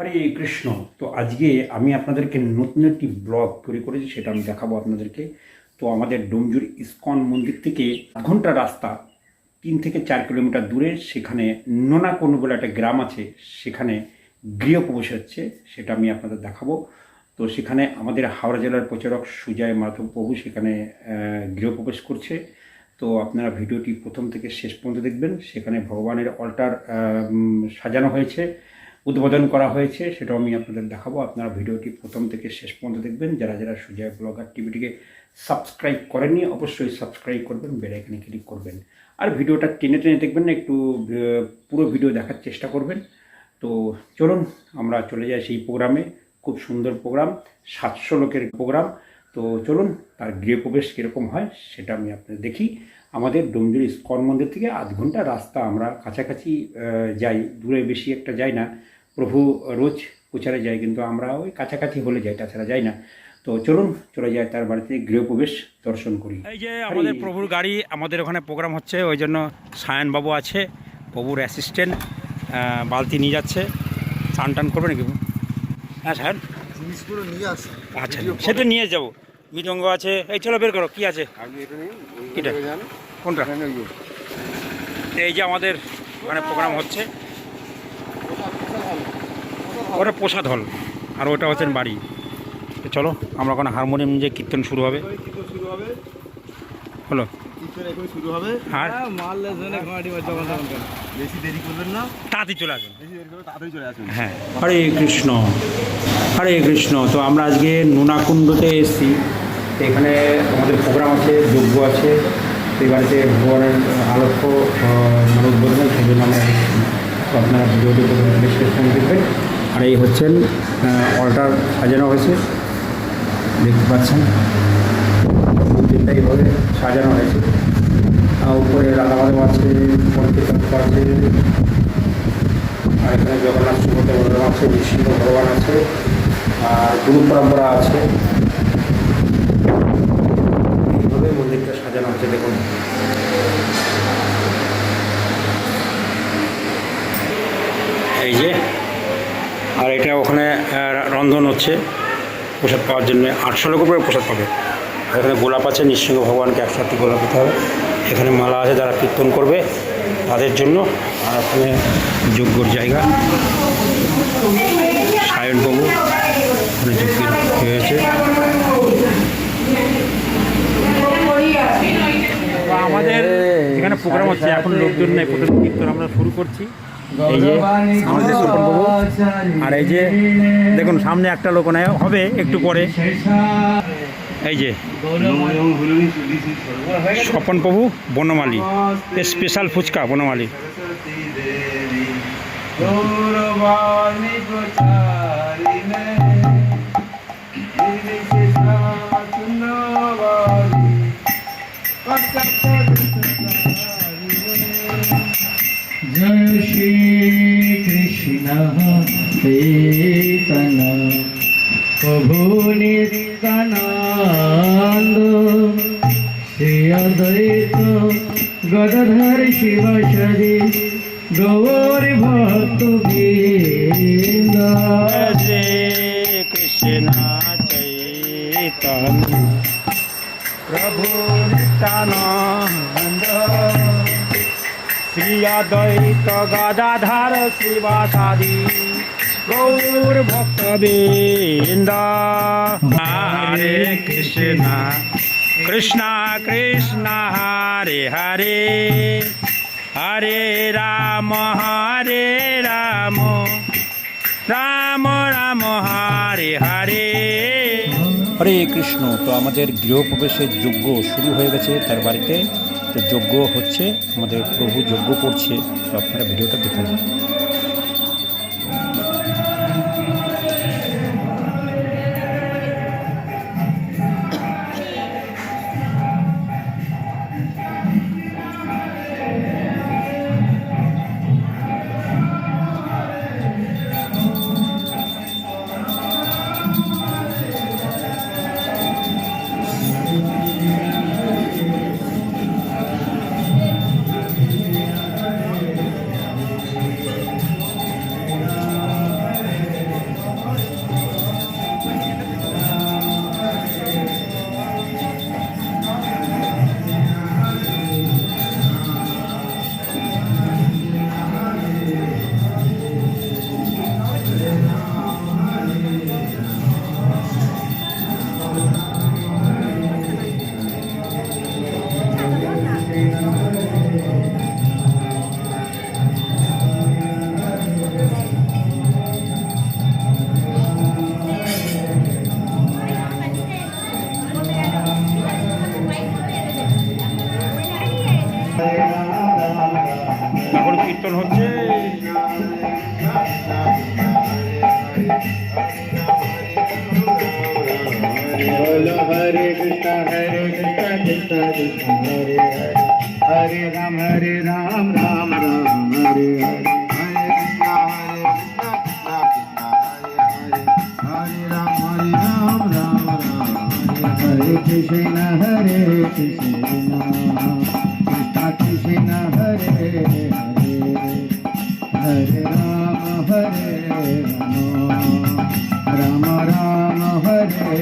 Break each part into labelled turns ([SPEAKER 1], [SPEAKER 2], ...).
[SPEAKER 1] হরে কৃষ্ণ তো আজকে আমি আপনাদেরকে নতুন একটি ব্লগ তৈরি করেছি সেটা আমি দেখাবো আপনাদেরকে তো আমাদের ডোমজুর ইস্কন মন্দির থেকে আধ ঘন্টা রাস্তা তিন থেকে চার কিলোমিটার দূরে সেখানে নোনাকোন বলে একটা গ্রাম আছে সেখানে গৃহপ্রবেশ হচ্ছে সেটা আমি আপনাদের দেখাবো তো সেখানে আমাদের হাওড়া জেলার প্রচারক সুজয় মাধব প্রভু সেখানে গৃহপ্রবেশ করছে তো আপনারা ভিডিওটি প্রথম থেকে শেষ পর্যন্ত দেখবেন সেখানে ভগবানের অল্টার সাজানো হয়েছে উদ্বোধন করা হয়েছে সেটাও আমি আপনাদের দেখাবো আপনারা ভিডিওটি প্রথম থেকে শেষ পর্যন্ত দেখবেন যারা যারা সুজয় ব্লগার টিভিটিকে সাবস্ক্রাইব করেননি অবশ্যই সাবস্ক্রাইব করবেন বেলাইকানে ক্লিক করবেন আর ভিডিওটা টেনে টেনে দেখবেন না একটু পুরো ভিডিও দেখার চেষ্টা করবেন তো চলুন আমরা চলে যাই সেই প্রোগ্রামে খুব সুন্দর প্রোগ্রাম সাতশো লোকের প্রোগ্রাম তো চলুন তার গৃহপ্রবেশ কীরকম হয় সেটা আমি আপনাদের দেখি আমাদের ডোমজুরি স্কন মন্দির থেকে আধ ঘন্টা রাস্তা আমরা কাছাকাছি যাই দূরে বেশি একটা যাই না প্রভু রোজ প্রচারে যায় কিন্তু আমরা ওই কাছাকাছি হলে যাই তাছাড়া যাই না তো চলুন চলে যায় তার বাড়িতে গৃহপ্রবেশ দর্শন করি এই যে আমাদের প্রভুর গাড়ি আমাদের ওখানে প্রোগ্রাম হচ্ছে ওই জন্য সায়নবাবু আছে প্রভুর অ্যাসিস্ট্যান্ট বালতি নিয়ে যাচ্ছে চান টান করবে নাকি
[SPEAKER 2] হ্যাঁ স্যার
[SPEAKER 3] জিনিসগুলো নিয়ে আসো
[SPEAKER 1] আচ্ছা সেটা নিয়ে যাবো বিজঙ্গ আছে এই চলো বের করো কী আছে কোনটা এই যে আমাদের ওখানে প্রোগ্রাম হচ্ছে ওটা প্রসাদ হল আর ওটা হচ্ছেন বাড়ি চলো আমরা ওখানে হারমোনিয়াম নিয়ে কীর্তন শুরু হবে হলো হ্যাঁ হরে কৃষ্ণ হরে কৃষ্ণ তো আমরা আজকে নোনাকুণ্ডতে এসেছি এখানে আমাদের প্রোগ্রাম আছে যজ্ঞ আছে এই বাড়িতে ভগবানের আলক্ষ্য মানে সেজন্য আপনারা ভিডিওটি বেশ দেখবেন আর এই হচ্ছেন অর্ডার সাজানো হয়েছে দেখতে পাচ্ছেন এইভাবে সাজানো হয়েছে উপরে রাধামাধব আছে পরিকীর্তন আছে আর এখানে জগন্নাথ সুব্রত বলরাম আছে বিষ্ণু ভগবান আছে আর গুরু পরম্পরা আছে এইভাবে মন্দিরটা সাজানো হয়েছে দেখুন এই যে আর এটা ওখানে রন্ধন হচ্ছে প্রসাদ পাওয়ার জন্য আটশো লোক উপরে প্রসাদ পাবে আর এখানে গোলাপ আছে নিঃসঙ্গ ভগবানকে একসাথে গোলাপ দিতে হবে এখানে মালা আছে যারা কীর্তন করবে তাদের জন্য আর ওখানে যজ্ঞর জায়গা সায়নবাবু ওখানে যজ্ঞের হয়েছে আমাদের এখানে প্রোগ্রাম হচ্ছে এখন লোকজন নেই প্রথম কীর্তন আমরা শুরু করছি এই যে আর এই যে দেখুন সামনে একটা লোক নেয় হবে একটু পরে এই যে স্বপন প্রভু বনমালী স্পেশাল ফুচকা বনমালী ಶ್ರೀತನ ಪ್ರಭುನಿತನಾಂದ ಶ್ರೀ ಅದ್ವೈತ ಗದಧರ ಶಿವ ಶರಿ ಗೌರಿ ಭಕ್ತ ಬೀಂದ ಶ್ರೀ ಕೃಷ್ಣ ಚೈತನ್ಯ ಪ್ರಭು ನಿತ್ಯಾನಂದ श्री अद्वैत गदाधार श्रीवासादी গৌর ভক্তবৃন্দা হরে কৃষ্ণ কৃষ্ণ কৃষ্ণ হরে হরে হরে রাম হরে রাম রাম রাম হরে হরে হরে কৃষ্ণ তো আমাদের গৃহপ্রবেশের যজ্ঞ শুরু হয়ে গেছে তার বাড়িতে তো যজ্ঞ হচ্ছে আমাদের প্রভু যজ্ঞ করছে তো আপনারা ভিডিওটা দেখুন কীর্তন হচ্ছে হরে কৃষ্ণ হরে কৃষ্ণ কৃষ্ণ কৃষ্ণ হরে হরে হরে রাম হরে রাম রাম রাম হরে হরে Hare Krishna, Hare Krishna.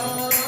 [SPEAKER 1] Oh.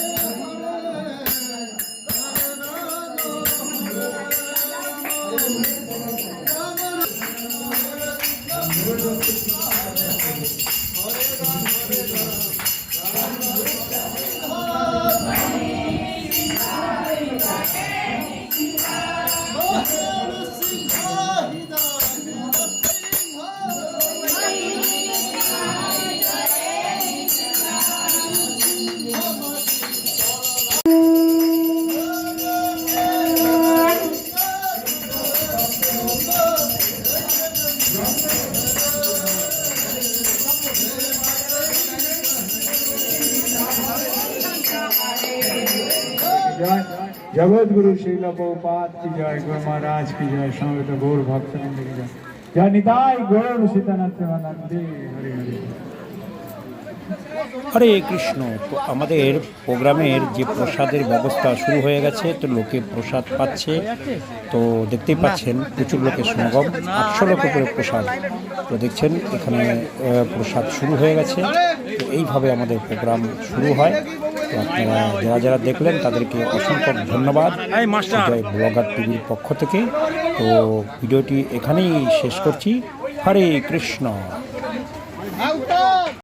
[SPEAKER 1] Right. જગદગુરુ શીલ બહુપાત કી જય ગુરુ મહારાજ કી જય સમવેત ગૌર ભક્ત કી જય જય નિતાય ગૌર સીતાનાથ হরে কৃষ্ণ তো আমাদের প্রোগ্রামের যে প্রসাদের ব্যবস্থা শুরু হয়ে গেছে তো লোকে প্রসাদ পাচ্ছে তো দেখতেই পাচ্ছেন প্রচুর লোকের সঙ্গম আটশো লোক করে প্রসাদ তো দেখছেন এখানে প্রসাদ শুরু হয়ে গেছে তো এইভাবে আমাদের প্রোগ্রাম শুরু হয় আপনারা যারা যারা দেখলেন তাদেরকে অসংখ্য ধন্যবাদ ব্লগার টিভির পক্ষ থেকে তো ভিডিওটি এখানেই শেষ করছি হরে কৃষ্ণ